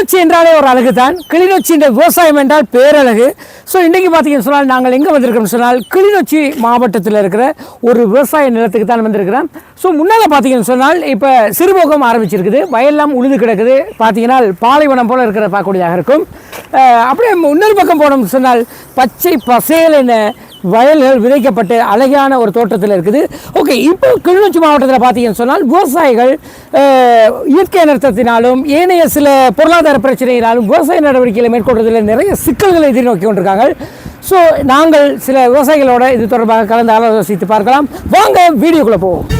கிளிநொச்சி என்றாலே ஒரு அழகு தான் கிளிநொச்சி என்ற விவசாயம் என்றால் பேரழகு. ஸோ இன்றைக்கி பார்த்தீங்கன்னு சொன்னால் நாங்கள் எங்கே வந்திருக்கோம்னு சொன்னால் கிளிநொச்சி மாவட்டத்தில் இருக்கிற ஒரு விவசாய நிலத்துக்கு தான் வந்திருக்கிறோம். ஸோ முன்னால் பார்த்தீங்கன்னு சொன்னால் இப்போ சிறுபோகம் ஆரம்பிச்சிருக்குது. வயல்லாம் உழுது கிடக்குது. பார்த்தீங்கன்னா பாலைவனம் போல் இருக்கிற பார்க்கக்கூடியதாக இருக்கும். அப்படியே இன்னொரு பக்கம் போனோம்னு சொன்னால் பச்சை பசேல் என்ன வயல்கள் விதைக்கப்பட்டு அழகான ஒரு தோட்டத்தில் இருக்குது. ஓகே இப்போ கிளிநொச்சி மாவட்டத்தில் பார்த்தீங்கன்னு சொன்னால் விவசாயிகள் இயற்கை நிறுத்தத்தினாலும் ஏனைய சில பொருளாதார பிரச்சனையினாலும் விவசாய நடவடிக்கைகளை மேற்கொள்வதில் நிறைய சிக்கல்களை எதிர்நோக்கி கொண்டிருக்காங்க. ஸோ நாங்கள் சில விவசாயிகளோட இது தொடர்பாக கலந்து ஆலோசித்து பார்க்கலாம். வாங்க வீடியோக்குள்ளே போவோம்.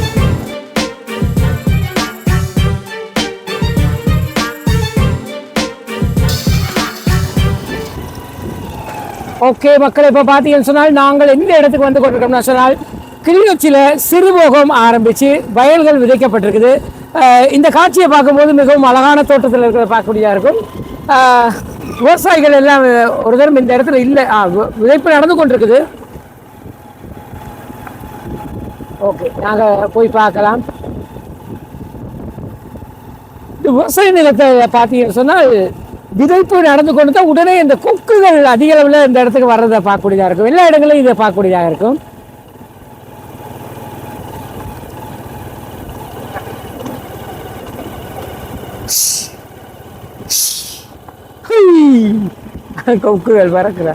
ஓகே மக்கள் இப்போ பார்த்தீங்கன்னு சொன்னால் நாங்கள் எந்த இடத்துக்கு வந்து கொண்டிருக்கோம்னு சொன்னால் கிளிநொச்சியில் சிறுபோகம் ஆரம்பித்து வயல்கள் விதைக்கப்பட்டிருக்குது. இந்த காட்சியை பார்க்கும்போது மிகவும் அழகான தோட்டத்தில் இருக்கிற பார்க்கக்கூடியதாக இருக்கும். விவசாயிகள் எல்லாம் ஒரு தரம் இந்த இடத்துல இல்லை. ஆ, வி- விதைப்பு நடந்து கொண்டிருக்குது. ஓகே நாங்கள் போய் பார்க்கலாம். இந்த விவசாய நிலத்தை பார்த்தீங்கன்னு சொன்னால் விதைப்பு நடந்து கொண்டு தான் உடனே இந்த கொக்குகள் அதிக அளவில் இந்த இடத்துக்கு வர்றதை பார்க்கக்கூடியதாக இருக்கும். எல்லா இடங்களிலும் இதை பார்க்கக்கூடியதாக இருக்கும். கொக்குகள் பறக்கிற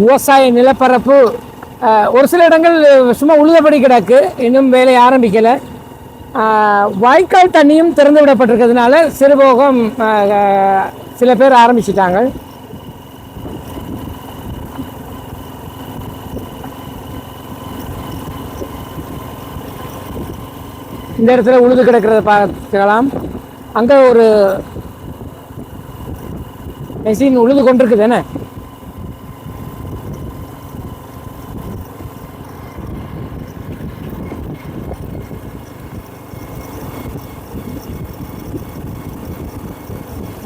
விவசாய நிலப்பரப்பு ஒரு சில இடங்கள் சும்மா உழுதபடி கிடக்கு. இன்னும் வேலை ஆரம்பிக்கலை. வாய்க்கால் தண்ணியும் திறந்து விடப்பட்டிருக்கிறதுனால சிறுபோகம் சில பேர் ஆரம்பிச்சிட்டாங்க. இந்த இடத்துல உழுது கிடக்கிறத பார்க்கலாம் அங்கே ஒரு மெஷின் உழுது கொண்டிருக்குது என்ன?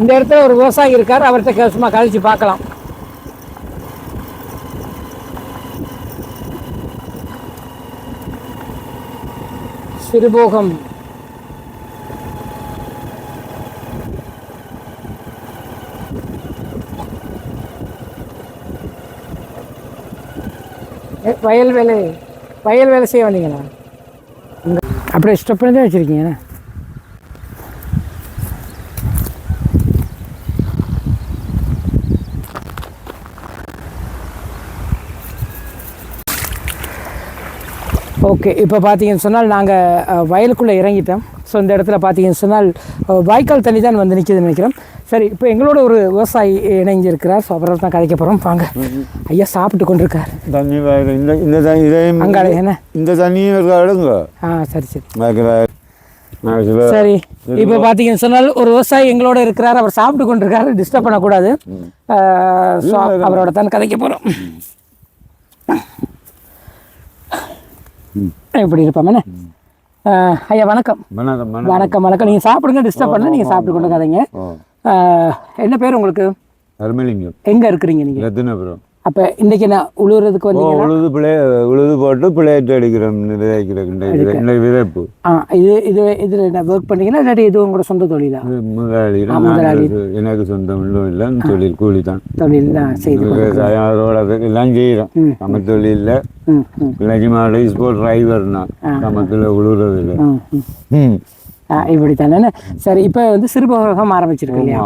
இந்த இடத்துல ஒரு விவசாயி இருக்கார் அவர்கிட்ட கே- சும்மா கழிச்சு பார்க்கலாம். சிறுபோகம். ஏ, வயல் வேலை வயல் வேலை செய்ய வந்தீங்களா? அப்படியே ஸ்டெப் பண்ணி தான் வச்சுருக்கீங்கண்ணா ஓகே இப்போ பார்த்தீங்கன்னு சொன்னால் நாங்கள் வயலுக்குள்ளே இறங்கிட்டோம். ஸோ இந்த இடத்துல பார்த்தீங்கன்னு சொன்னால் வாய்க்கால் தண்ணி தான் வந்து நிற்கிதுன்னு நினைக்கிறோம். சரி இப்போ எங்களோட ஒரு விவசாயி இணைஞ்சிருக்கிறார். ஸோ அப்புறம் தான் கதைக்க போகிறோம் வாங்க. ஐயா சாப்பிட்டு கொண்டிருக்கார். தண்ணி வேறு இந்த இந்த தண்ணி இதையும் அங்காள என்ன? இந்த தண்ணியும் எடுங்க. ஆ சரி சரி. சரி இப்போ பார்த்தீங்கன்னு சொன்னால் ஒரு விவசாயி எங்களோட இருக்கிறார். அவர் சாப்பிட்டு கொண்டிருக்காரு. டிஸ்டர்ப் பண்ணக்கூடாது. ஸோ அவரோட தான் கதைக்க போகிறோம் இப்படி இருப்போம் என்ன ஐயா வணக்கம். வணக்கம் வணக்கம். நீங்கள் சாப்பிடுங்க டிஸ்டர்ப் பண்ணல நீங்கள் சாப்பிட்டு கொண்டு அஹ், என்ன பேர் உங்களுக்கு? எங்கே இருக்கிறீங்க நீங்கள் ரத்தினபுரம். அப்போ இன்றைக்கி நான் உழுவுறதுக்கு ஓ வந்தீங்க உழுது பிள்ளை உழுது போட்டு பிள்ளையிட்டு அடிக்கிறோம் விதைக்கிறோம் விதைப்பு. ஆ இது இது இதில் என்ன ஒர்க் பண்ணீங்கன்னா இல்லாட்டி இது உங்களோட சொந்த தொழிலா? முதலாளி. நான் எனக்கு சொந்தம் இல்லை இல்லை தொழில் கூலி தான். தொழில் தான் செய்து விவசாயம் அதோட எல்லாம் செய்கிறோம். நம்ம தொழிலில் ம் ம். பிள்ளைக்கு மாடு ஸ்போர்ட் டிரைவர் நான் சமத்தில் உழுவுறது இல்லை. ம் இப்படி தானே சரி இப்போ வந்து சிறுபோகம் ஆரம்பிச்சிருக்கு இல்லையா?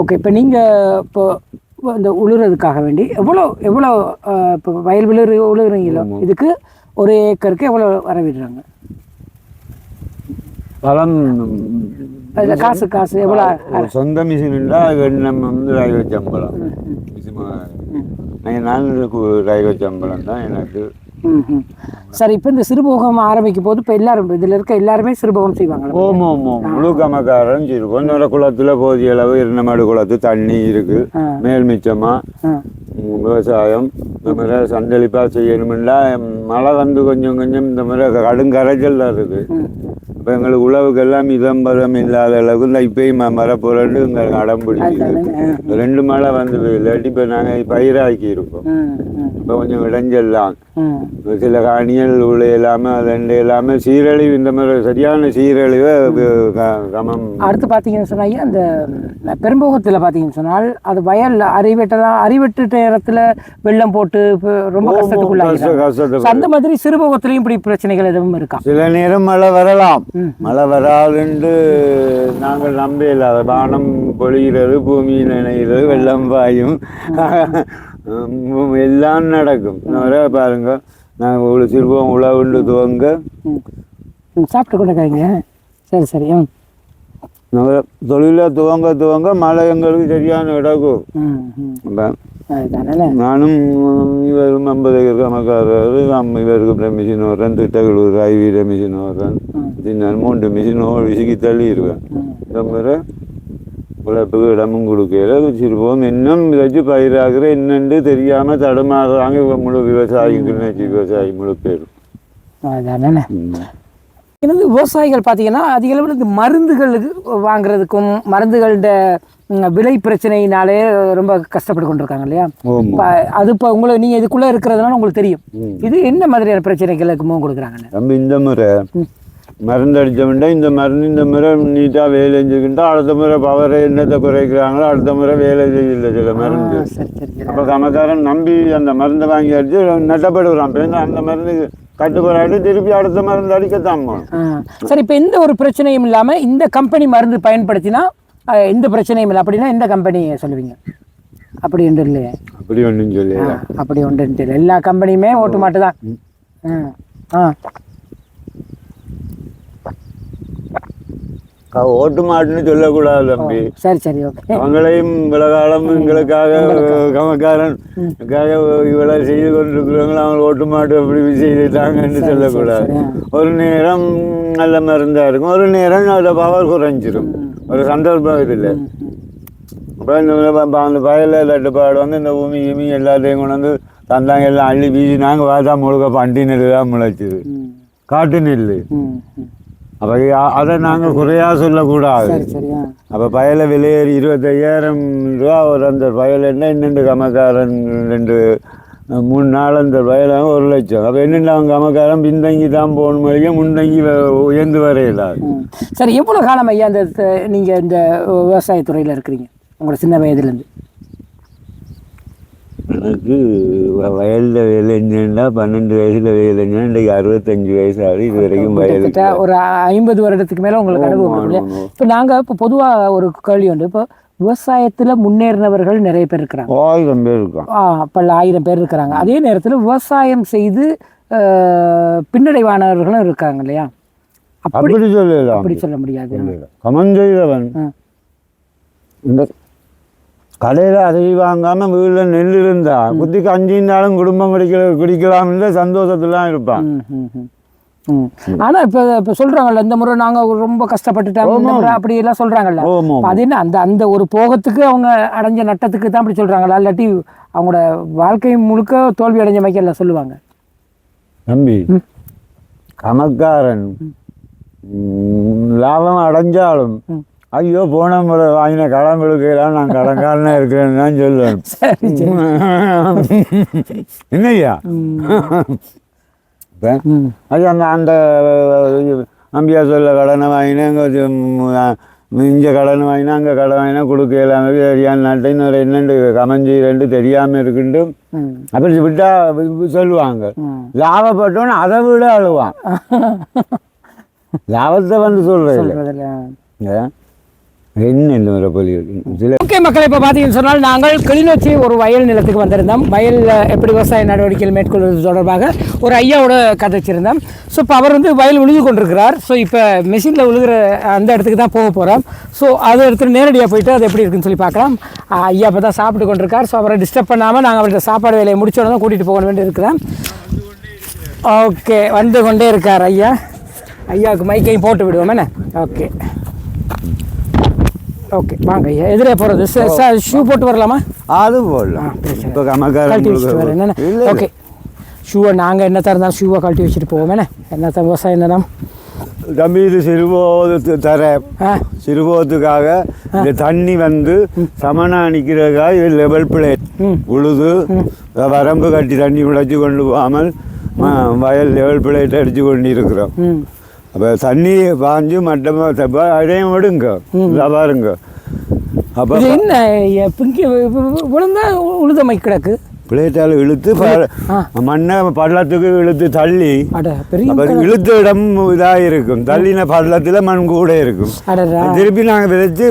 ஓகே இப்போ நீங்கள் இப்போ இந்த உழுறதுக்காக வேண்டி எவ்வளோ எவ்வளோ இப்போ வயல் விழுறு உழுகுறீங்களோ இதுக்கு ஒரு ஏக்கருக்கு எவ்வளோ வரவிடுறாங்க? பழம் அதில் காசு காசு எவ்வளோ சொந்த மிஷின் இருந்தால் நம்ம வந்து ரயில்வே சம்பளம். நான் நான் ரயில்வே சம்பளம் தான் எனக்கு. சரி இப்போ இந்த சிறுபோகம் ஆரம்பிக்கும் போது இப்போ எல்லாரும் இதில் இருக்க எல்லாருமே சிறுபோகம் செய்வாங்களா? ஓமோ ஓமோ முழு கமக்காரன் சரி கொஞ்சம் குளத்துல போதிய அளவு இரண்டமாடு குளத்து தண்ணி இருக்கு. மேல் மிச்சமா ஆ. ம், விவசாயம். இந்த மாதிரி சந்தளிப்பா செய்யணும்னா மழை வந்து கொஞ்சம் கொஞ்சம் இந்த மாதிரி கடும் கரைச்சல் தான் இருக்கு. இப்போ எங்களுக்கு உழவுக்கெல்லாம் இதம்பரம் இல்லாத அளவுக்கு இந்த இப்பயும் மரப்புரண்டு அடம் பிடிக்குது. ரெண்டு மழை வந்து இல்லாட்டி இப்போ நாங்கள் பயிராக்கி இருப்போம் இப்போ கொஞ்சம் விளைஞ்செல்லாம் சில காணிகள் உள்ள இல்லாமல் அதண்டு இல்லாமல் சீரழிவு இந்த மாதிரி சரியான சீரழிவை கமம் அடுத்து பார்த்தீங்கன்னு சொன்னா ஐயா அந்த பெரும்போகத்தில் பார்த்தீங்கன்னு சொன்னால் அது வயல்ல அறிவெட்டதான் அறிவெட்டு நேரத்தில் வெள்ளம் போட்டு இப்ப ரொம்ப கஷ்ட கஷ்டத்துக்குள்ளாங்க கஷ்டத்தை அந்த மாதிரி சிறுபோகத்திலையும் இப்படி பிரச்சனைகள் எதுவும் இருக்கா? சில நேரம் மழை வரலாம். மழை வராதுன்னு நாங்கள் நம்ப இல்லாத வானம் பொழிகிறது பூமி நினைகிறது வெள்ளம் பாயும். எல்லாம் நடக்கும். வர பாருங்க. நாங்கள் ஒரு சிறுவம் உழவுண்டு துவங்க. சாப்பிட்டு கொண்டு இருக்காங்க சரி. சரி தொழிலை துவங்க துவங்க மழை எங்களுக்கு சரியான இடக்கும் நானும் இவரும் ஐம்பது கணக்காரர் இவருக்கு மிஷின் ஓடுறேன் திட்டக்குழு ஐவீர மிஷின் ஓடுறேன் நான் மூன்று மிஷின் விசுக்கி ம் இந்த முறை உழைப்புக்கு இடமும் கொடுக்கல வச்சிருப்போம். இன்னும் வச்சு பயிராகிற என்னன்னு தெரியாம தடுமாறுறாங்க இவ முழு விவசாயிகள் விவசாயி முழு பேரும் அதுதானே எனது விவசாயிகள் பார்த்தீங்கன்னா அதிக அளவில் இந்த மருந்துகளுக்கு வாங்குறதுக்கும் மருந்துகளோட விலை பிரச்சனையினாலே ரொம்ப கஷ்டப்பட்டு கொண்டிருக்காங்க இல்லையா? அது இப்போ உங்களை நீங்கள் இதுக்குள்ளே இருக்கிறதுனால உங்களுக்கு தெரியும். இது என்ன மாதிரியான பிரச்சனைகளுக்கு முகம் கொடுக்குறாங்கன்னு நம்ம இந்த முறை மருந்து அடித்தோம்னா இந்த மருந்து இந்த முறை நீட்டாக வேலை செஞ்சுக்கிட்டா அடுத்த முறை பவரை என்னத்தை குறைக்கிறாங்களோ அடுத்த முறை வேலை செய்யல சில மருந்து. அப்போ கமக்காரன் நம்பி அந்த மருந்தை வாங்கி அடிச்சு நட்டப்படுறான் அந்த மருந்து கட்டுப்படாட்டி திருப்பி அடுத்த மருந்து அடிக்கத்தான் போகணும். சரி இப்போ எந்த ஒரு பிரச்சனையும் இல்லாமல் இந்த கம்பெனி மருந்து பயன்படுத்தினா எந்த பிரச்சனையும் இல்லை. அப்படின்னா எந்த கம்பெனி சொல்லுவீங்க? அப்படி ஒன்று இல்லையே. அப்படி ஒன்றும் சொல்லி அப்படி ஒன்று இல்லை எல்லா கம்பெனியுமே ஓட்டு மாட்டு தான் ஆ. ஓட்டு மாட்டுன்னு சொல்லக்கூடாது தம்பி. சரி சரி ஓகே. அவங்களையும் விலகாலம் எங்களுக்காக கமக்காரன். இவ்வளவு செய்து கொண்டிருக்கிறவங்க அவங்க ஓட்டு மாட்டு அப்படி செய்துட்டாங்கன்னு சொல்லக்கூடாது. ஒரு நேரம் நல்ல மருந்தா இருக்கும். ஒரு நேரம் அதில் பவர் குறைஞ்சிரும். ஒரு சந்தர்ப்பம் இதில். அப்போ இந்த அந்த வயலில் தட்டுப்பாடு வந்து இந்த பூமி கிமி எல்லாத்தையும் கொண்டு வந்து தந்தாங்க எல்லாம் அள்ளி வீசி நாங்கள் பார்த்தா முழுக்க பண்டி நெல் தான் முளைச்சிது. காட்டு நெல். அப்போ அதை நாங்கள் குறையாக சொல்லக்கூடாது. அப்போ பயலை விலையேறி இருபத்தையாயிரம் ரூபா ஒரு அந்த பயல் என்ன இன்னெண்டு கமக்காரன் ரெண்டு மூணு நாள் அந்த வயலாக ஒரு லட்சம். அப்போ என்னென்ன அவங்க கமக்காரன் பின்தங்கி தான் போகணும் வரைக்கும் முன்தங்கி உயர்ந்து வரையிலாது. சரி எவ்வளோ காலம் ஐயா இந்த த- நீங்க இந்த விவசாயத்துறையில் இருக்கிறீங்க? உங்களோட சின்ன வயதுலேருந்து. எனக்கு வயல்ல வேலை செஞ்சேன்டா பன்னெண்டு வயசுல வேலை செஞ்சேன் இன்றைக்கு அறுபத்தஞ்சு வயசு ஆகுது இது வரைக்கும் வயல் கிட்டத்தட்ட ஒரு ஐம்பது வருடத்துக்கு மேலே உங்களுக்கு அனுபவம். இப்போ நாங்கள் இப்போ பொதுவாக ஒரு கேள்வி உண்டு. இப்போ விவசாயத்தில் முன்னேறினவர்கள் நிறைய பேர் இருக்கிறாங்க. ஆயிரம் பேர் இருக்கான் ஆ பல ஆயிரம் பேர் இருக்கிறாங்க. அதே நேரத்தில் விவசாயம் செய்து பின்னடைவானவர்களும் இருக்காங்க இல்லையா? அப்படி சொல்லலாம். அப்படி சொல்ல முடியாது. கமன் செய்தவன். ஆ. இந்த கடையில் அரிசி வாங்காம வீட்டில் நெல் இருந்தா குத்திக்கு அஞ்சு நாளும் குடும்பம் குடிக்கல குடிக்கலாம்னு சந்தோஷத்துலாம் இருப்பான் ம், ம், ம். ம். ஆனா இப்ப இப்ப சொல்றாங்கல்ல இந்த முறை நாங்க ரொம்ப கஷ்டப்பட்டுட்டோம் அப்படி எல்லாம் அப்ப அது என்ன அந்த அந்த ஒரு போகத்துக்கு அவங்க அடைஞ்ச நட்டத்துக்கு தான் அப்படி சொல்றாங்களா? இல்லாட்டி அவங்களோட வாழ்க்கை முழுக்க தோல்வி அடைஞ்ச மாதிரி எல்லாம் சொல்லுவாங்க. தம்பி கமக்காரன் லாபம் அடைஞ்சாலும். ஐயோ போன முறை வாங்கின கடன் கொடுக்கலாம் நான் கடன்காரனா இருக்கிறேன்னு தான் சொல்லுவேன். ம். அது அந்த அந்த அம்பியா சொல்ல கடனை வாங்கினா இங்கே கடன் வாங்கினா அங்கே கடன் வாங்கினா கொடுக்கலாம் சரியான நாட்டை இன்னொரு என்னண்டு கமஞ்சி ரெண்டு தெரியாமல் இருக்குண்டு. அப்படி விட்டா வி- சொல்லுவாங்க. ம். லாபப்பட்டவன் அதை விட அழுவான். லாபத்தை வந்து சொல்றது ஓகே மக்கள் இப்போ பார்த்தீங்கன்னு சொன்னால் நாங்கள் கிளிநொச்சி ஒரு வயல் நிலத்துக்கு வந்திருந்தோம். வயலில் எப்படி விவசாய நடவடிக்கைகள் மேற்கொள்வது தொடர்பாக ஒரு ஐயாவோட கதைச்சிருந்தோம் ஸோ இப்போ அவர் வந்து வயல் உழுது கொண்டிருக்கிறார். ஸோ இப்போ மிஷினில் உழுகிற அந்த இடத்துக்கு தான் போக போகிறோம் ஸோ அதை எடுத்துகிட்டு நேரடியாக போயிட்டு அது எப்படி இருக்குன்னு சொல்லி பார்க்கலாம். ஐயா இப்போ தான் சாப்பிட்டு கொண்டிருக்கார். ஸோ அவரை டிஸ்டர்ப் பண்ணாமல் நாங்கள் அவர்கிட்ட சாப்பாடு வேலையை முடிச்சோட தான் கூட்டிகிட்டு போக வேண்டியிருக்கிறோம் ஓகே வந்து கொண்டே இருக்கார் ஐயா. ஐயாவுக்கு மைக்கையும் போட்டு விடுவோம் என்ன? ஓகே ஓகே வாங்க. ஐயா எதிரே போகிறது சார் ஷூ போட்டு வரலாமா? அது போடலாம். இப்போ கமக்காரன் ஓகே ஷூவை நாங்கள் என்னத்தான் இருந்தாலும் ஷூவை கழட்டி வச்சுட்டு போவோம். என்ன? என்னத்தான் விவசாயம் தானே தம்பி இது சிறுபோது தர. சிறுபோத்துக்காக இந்த தண்ணி வந்து சமனா நிற்கிறதுக்காக இது லெவல் பிளேட். உழுது வரம்பு கட்டி தண்ணி உழைச்சி கொண்டு போகாமல் வயல் லெவல் பிளேட் அடித்து கொண்டு இருக்கிறோம். அப்போ தண்ணி பாஞ்சு மட்டமாக அடையும் விடுங்க இதா பாருங்க அப்போ என்ன பிங்கி விழுந்தா உழுதமை கிடக்கு பிளேட்டால் இழுத்து. மண்ணை பள்ளத்துக்கு இழுத்து தள்ளி இழுத்த இடம் இதாக இருக்கும் தள்ளின பள்ளத்தில் மண் கூட இருக்கும் திருப்பி நாங்கள் விதைச்சு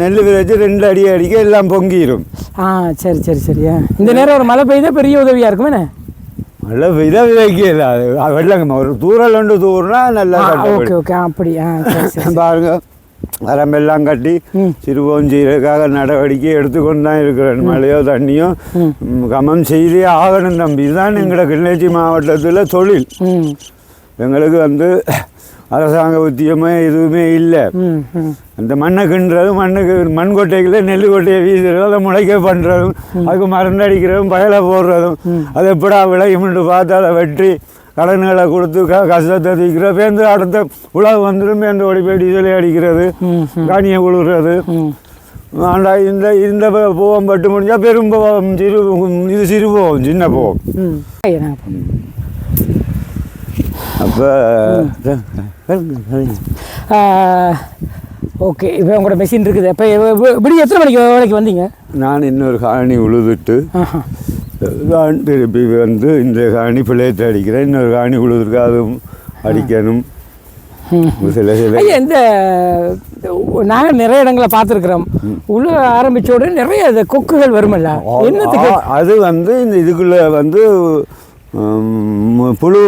நெல் விதைச்சு ரெண்டு அடி அடிக்க எல்லாம் பொங்கிடும் ஆ சரி சரி சரி. இந்த நேரம் ஒரு மழை பெய்தா பெரிய உதவியா இருக்குமே என்ன? நல்ல விதை விதைக்கல. அது வெள்ளங்க ஒரு தூரல் ஒன்று தூர்னா நல்லா. ஓகே ஓகே அப்படி பாருங்க வரம்பெல்லாம் கட்டி ம். சிறுபோஞ்சீரக்காக நடவடிக்கை எடுத்துக்கொண்டு தான் இருக்கிறேன். மழையோ தண்ணியோ கமம் செய்தே ஆகணும் தம்பி. இதுதான் எங்களோட கிளிநொச்சி மாவட்டத்தில் தொழில். எங்களுக்கு வந்து அரசாங்க உத்தியமே எதுவுமே இல்லை. அந்த மண்ணை கிண்டுறதும் மண்ணுக்கு மண் கொட்டைகளை நெல் கொட்டையை வீசுறதும் அதை முளைக்க பண்ணுறதும் அதுக்கு மருந்து அடிக்கிறதும் பயலை போடுறதும் அது எப்படா விளையும்னு பார்த்து அதை வெட்டி கடன்களை கொடுத்து க கஷ்டத்தை தீக்கிற பேருந்து அடுத்த உழவு வந்துடும் பேருந்து ஓடி போய் டீசலை அடிக்கிறது காணியை உழுகிறது ஆண்டா இந்த இந்த பூவம் பட்டு முடிஞ்சால் பெரும் பூவம் சிறு இது சிறு பூவம் சின்ன பூவம் அப்போ ஓகே இப்போ உங்களோட மெஷின் இருக்குது. இப்போ இப்படி எத்தனை மணிக்கு வேலைக்கு வந்தீங்க? நான் இன்னொரு காணி உழுதுட்டு நான் திருப்பி வந்து இந்த காணி பிள்ளையத்தை அடிக்கிறேன் இன்னொரு காணி உழுதுருக்கு அதுவும் அடிக்கணும். சில சில இந்த நாங்கள் நிறைய இடங்களை பார்த்துருக்குறோம். உள்ள ஆரம்பிச்ச உடனே நிறைய கொக்குகள் வருமல்ல? என்னத்துக்கு? அது வந்து இந்த இதுக்குள்ள வந்து புழு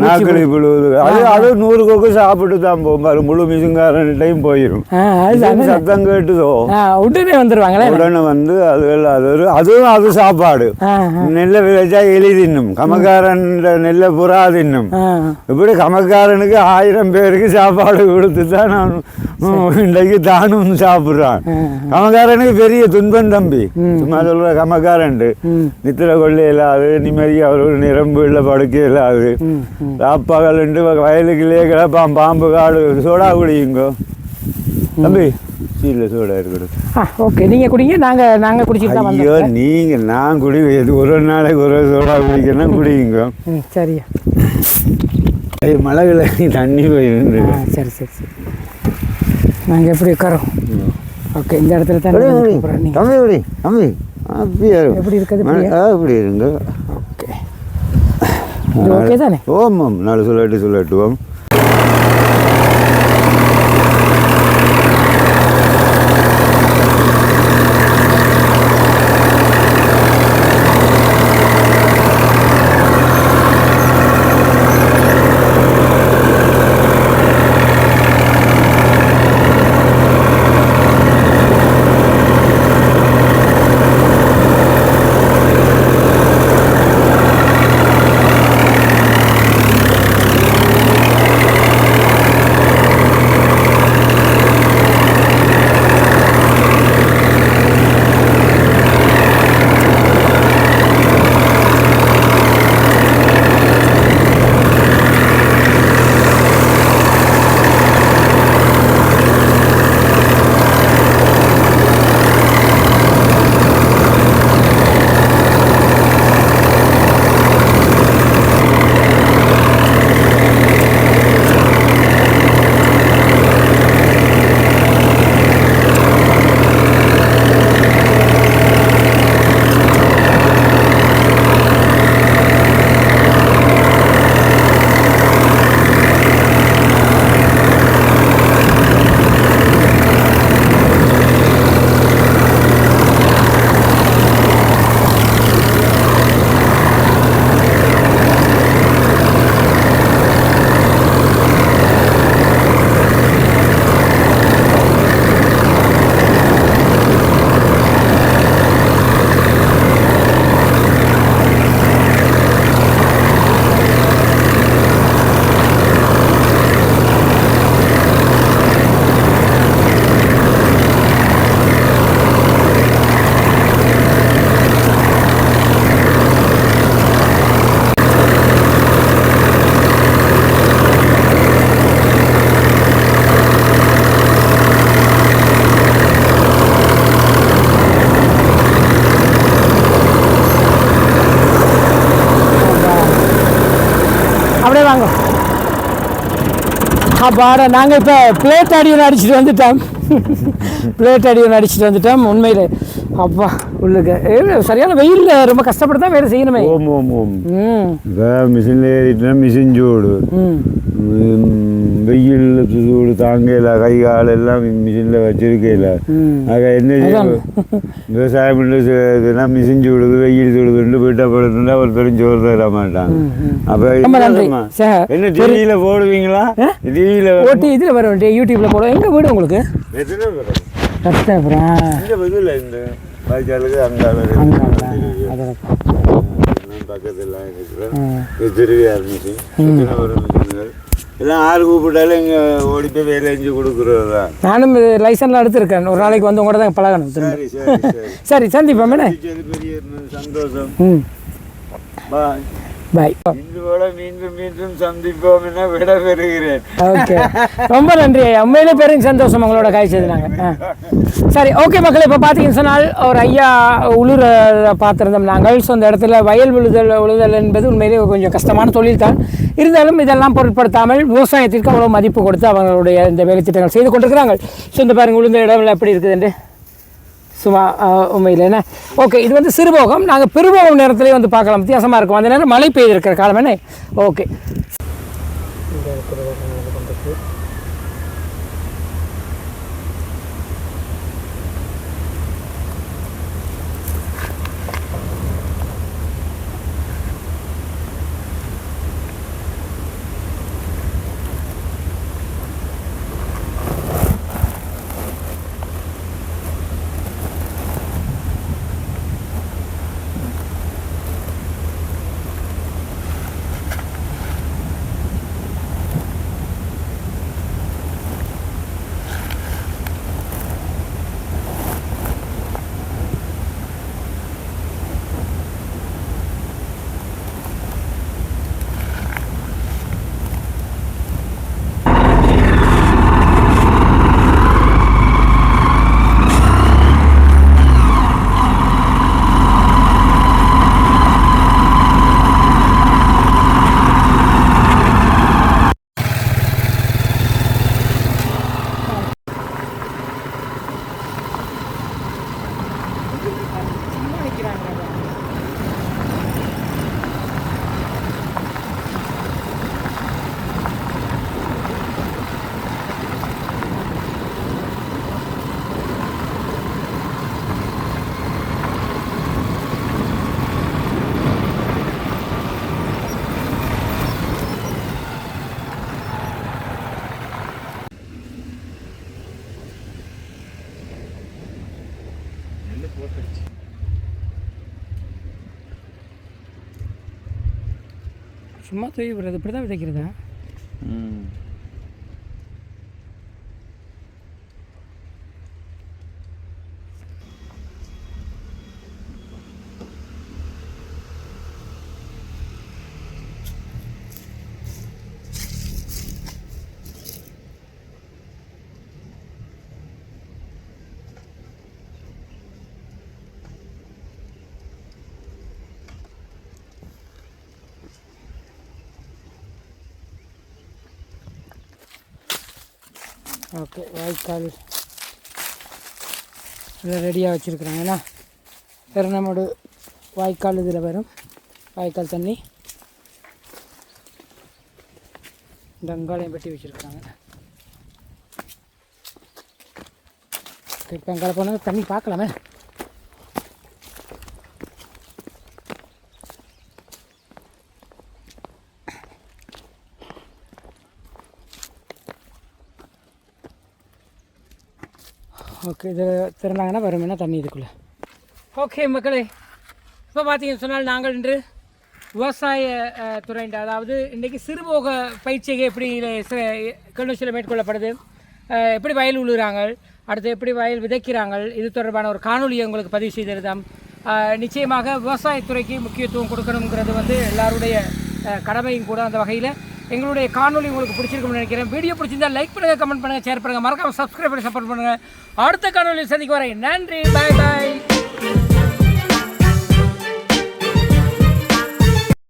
நாக்களி புழு அது அது நூறு கொக்கு சாப்பிட்டு தான் போகும். பாரு முழு மிசுங்காரன்ட்டையும் போயிடும் சத்தம் கேட்டுதோ? உடனே வந்துடுவாங்களே உடனே வந்து அது அது ஒரு அதுவும் அது சாப்பாடு. நெல்லை விதைச்சா எலி தின்னும். கமக்காரன் நெல்லை புறா தின்னும். இப்படி கமக்காரனுக்கு ஆயிரம் பேருக்கு சாப்பாடு கொடுத்து தான் நான் இன்றைக்கு தானும் சாப்பிட்றான். கமக்காரனுக்கு பெரிய துன்பம் தம்பி. சும்மா சொல்ற கமக்காரன்ட்டு ம். நித்திர கொள்ளை இல்லாது நிம்மதி அவர்கள் நிரம்பு இல்லை படுக்க இல்லாது. ம் ராப்பகல்ண்டு வயலுக்குள்ளே கிடப்பான் பாம்பு காடு சோடா குடியுங்கோ. தம்பி சீல சோடா இருக்கட்டும். ஆ ஓகே நீங்கள் குடிங்க நாங்கள் நாங்கள் குடிச்சிட்டு தான் ஐயோ வந்தோம். நீங்க நான் குடி எது ஒரு நாளைக்கு ஒரு சோடா குடிக்கணும் குடியுங்க. சரியா. ஐயோ மழைகளை தண்ணி போயிருந்து சரி சரி சரி. நாங்கள் எப்படி உட்காரோம்? ஓகே இந்த இடத்துல நீங்கள் தம்பி எப்படி? தம்பி அப்படியா எப்படி இருக்குது? அப்படி இருங்க. ஓகே தானே? ஓம் ஓம் நாலு சொல்லட்டு அப்படியே வாங்க. அப்பாடா நாங்கள் இப்போ பிளேட் அடியோன்னு அடிச்சுட்டு வந்துட்டோம். பிளேட் அடியோன்னு அடிச்சுட்டு வந்துட்டோம் உண்மையில். அப்பா. உள்ளுக்கு. சரியான வெயிலில் ரொம்ப கஷ்டப்பட்டு தான் வேலை செய்யணுமே. ஓம் ஓம் ஓம். இப்போ மிஷினில் ஏறிட்டுனா மிஷின் சூடு. வெயில் சூடு தாங்கல கை கால் எல்லாம் மிஷினில் வச்சிருக்கையில். ம். ஆக என்ன செய்யும்? விவசாயம் இதுனா மிஷின் சூடுது வெயில் சூடுதுன்னு வீட்டை படுத்துனா ஒரு பெரும் சோறு தர மாட்டாங்க அப்போ. என்ன டிவியில் போடுவீங்களா? டிவியில் ஓட்டி இதில் வர வேண்டிய யூடியூப்பில் போட எங்கே வீடு உங்களுக்கு? பதில் இந்த வாய்க்காலுக்கு அதில் பக்கத்தில் சின்னவரம் மிஷின்கள் எல்லாம் ஆறு கூப்பிட்டாலும் இங்கே ஓடி போய் வேலை செஞ்சு கொடுக்குறது தான். நானும் லைசன்ஸ்லாம் எடுத்திருக்கேன். ஒரு நாளைக்கு வந்து உங்கள்கிட்ட தான் பழகணும். சரி சரி சரி சரி. சந்திப்போம். என்ன? சரி, பெரிய சந்தோஷம். பாய் பாய் இன்று போல மீண்டும் மீண்டும் சந்திப்போம் என விட பெறுகிறேன் ஓகே ரொம்ப நன்றி ஐயா. உண்மையிலே பெரும் சந்தோஷம் உங்களோட காய்ச்சது நாங்கள் சரி ஓகே மக்கள் இப்போ பார்த்தீங்கன்னு சொன்னால் ஒரு ஐயா உளுர பார்த்துருந்தோம் நாங்கள். ஸோ அந்த இடத்துல வயல் உழுதல் உழுதல் என்பது உண்மையிலே கொஞ்சம் கஷ்டமான தொழில் தான் இருந்தாலும் இதெல்லாம் பொருட்படுத்தாமல் விவசாயத்திற்கு அவ்வளோ மதிப்பு கொடுத்து அவங்களுடைய இந்த வேலை திட்டங்கள் செய்து கொண்டிருக்கிறாங்க. ஸோ இந்த பாருங்க உளுந்த இடம்லாம் எப்படி இருக்குதுண்டு சும்மா உண்மையில் என்ன? ஓகே இது வந்து சிறுபோகம். நாங்கள் பெருபோகம் நேரத்திலே வந்து பார்க்கலாம். வித்தியாசமாக இருக்கும். அந்த நேரம் மழை பெய்திருக்கிற காலம் என்ன? ஓகே சும்மா தூய் விடுறது இப்படி தான் விதைக்கிறதா ஓகே வாய்க்கால். இதில் ரெடியாக வச்சுருக்குறாங்க. ஏன்னா பெருநமோடு வாய்க்கால் இதில் வரும். வாய்க்கால் தண்ணி. இந்த பெட்டி வெட்டி வச்சுருக்காங்க இப்போ அங்கால போனால் தண்ணி பார்க்கலாமே ஓகே இது திறந்தாங்கன்னா வருமென்னா தண்ணி இதுக்குள்ளே. ஓகே மக்களே. இப்போ பார்த்தீங்கன்னு சொன்னால் நாங்கள் இன்று விவசாய துறையின் அதாவது இன்றைக்கி சிறுபோக பயிற்சியை எப்படி கிளிநொச்சியில் மேற்கொள்ளப்படுது எப்படி வயல் உழுகிறாங்க அடுத்து எப்படி வயல் விதைக்கிறாங்க இது தொடர்பான ஒரு காணொலியை உங்களுக்கு பதிவு செய்திருந்தோம். நிச்சயமாக விவசாயத்துறைக்கு முக்கியத்துவம் கொடுக்கணுங்கிறது வந்து எல்லாருடைய கடமையும் கூட அந்த வகையில். எங்களுடைய காணொலி உங்களுக்கு பிடிச்சிருக்கும்னு நினைக்கிறேன். வீடியோ பிடிச்சிருந்தா லைக் பண்ணுங்கள் கமெண்ட் பண்ணுங்கள் ஷேர் பண்ணுங்கள் மறக்காமல் சப்ஸ்கிரைப் பண்ணி சப்போர்ட் பண்ணுங்கள் அடுத்த காணொலியில் சந்திக்க வரேன் நன்றி. பாய் பாய்